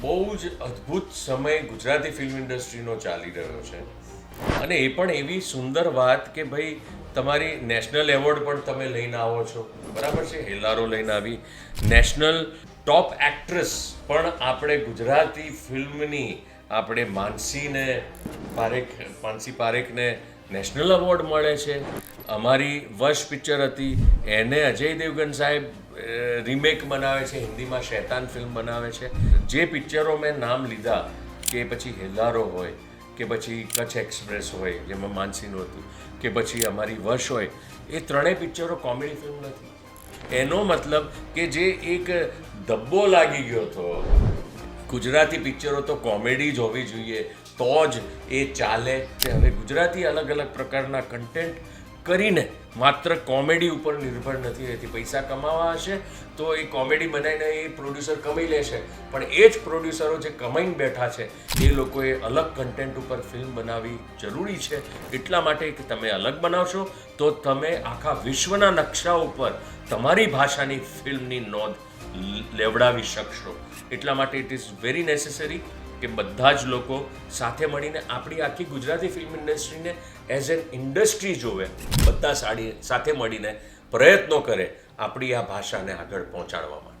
બહુ જ અદ્ભુત સમય ગુજરાતી ફિલ્મ ઇન્ડસ્ટ્રીનો ચાલી રહ્યો છે. અને એ પણ એવી સુંદર વાત કે ભાઈ તમારી નેશનલ એવોર્ડ પણ તમે લઈને આવો છો. બરાબર છે? હેલારો લઈને આવી. નેશનલ ટોપ એક્ટ્રેસ પણ આપણે ગુજરાતી ફિલ્મની આપણે માનસીને પારેખ, માનસી પારેખને નેશનલ એવોર્ડ મળે છે. અમારી વશ પિક્ચર હતી. એને અજય દેવગન સાહેબ રીમેક બનાવે છે, હિન્દીમાં શૈતાન ફિલ્મ બનાવે છે. જે પિક્ચરો મેં નામ લીધા કે પછી હેલારો હોય, કે પછી કચ્છ એક્સપ્રેસ હોય, જેમાં માનસીનું હતું, કે પછી અમારી વશ હોય, એ ત્રણેય પિક્ચરો કોમેડી ફિલ્મ નથી. એનો મતલબ કે જે એક ધબ્બો લાગી ગયો હતો. ગુજરાતી પિક્ચરો તો કોમેડી જ હોવી જોઈએ, તો જ એ ચાલે કે હવે ગુજરાતી અલગ અલગ પ્રકારના કન્ટેન્ટ કરીને માત્ર કોમેડી ઉપર નિર્ભર નથી રહેતી. પૈસા કમાવા હશે તો એ કોમેડી બનાવીને એ પ્રોડ્યુસર કમાઈ લેશે. પણ એ જ પ્રોડ્યુસરો જે કમાઈને બેઠા છે, એ લોકોએ અલગ કન્ટેન્ટ ઉપર ફિલ્મ બનાવવી જરૂરી છે. એટલા માટે કે તમે અલગ બનાવશો તો તમે આખા વિશ્વના નકશા ઉપર તમારી ભાષાની ફિલ્મની નોંધ લેવડાવી શકશો. એટલા માટે ઇટ ઇઝ વેરી નેસેસરી કે બધા જ લોકો સાથે મળીને આપણી આખી ગુજરાતી ફિલ્મ ઇન્ડસ્ટ્રીને એઝ એન ઇન્ડસ્ટ્રી જોવે. બધા સાડી સાથે મળીને પ્રયત્નો કરે આપણી આ ભાષાને આગળ પહોંચાડવા માટે